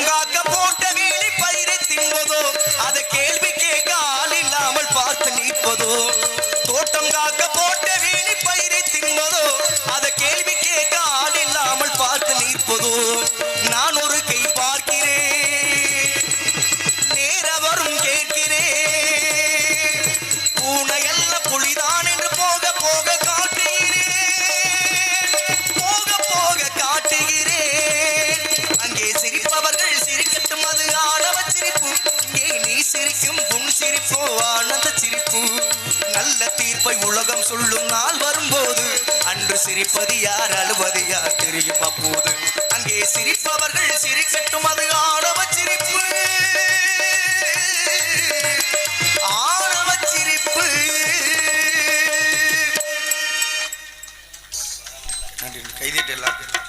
பூங்காக்க போட்ட வேலி பயிரை தின்பதோ அதை கேள்வி கேட்க ஆள் இல்லாமல் பார்த்து நிற்பதோ தோட்டம் காக்க போட்ட வேலி பயிரை தின்பதோ அதை கேள்வி கேட்க ஆள் இல்லாமல் பார்த்து நிற்பதோ நான் ஒரு கை ஓ ஆனந்த சிரிப்பு. நல்ல தீர்ப்பை உலகம் சொல்லும் நாள் வரும்போது அன்று சிரிப்பது யார் அழுவது யார் தெரியும் அப்போது. அங்கே சிரிப்பவர்கள் சிரிக்கட்டும் அது ஆணவ சிரிப்பு. ஆணவ நன்றி கைதிட்டு எல்லாத்தையும்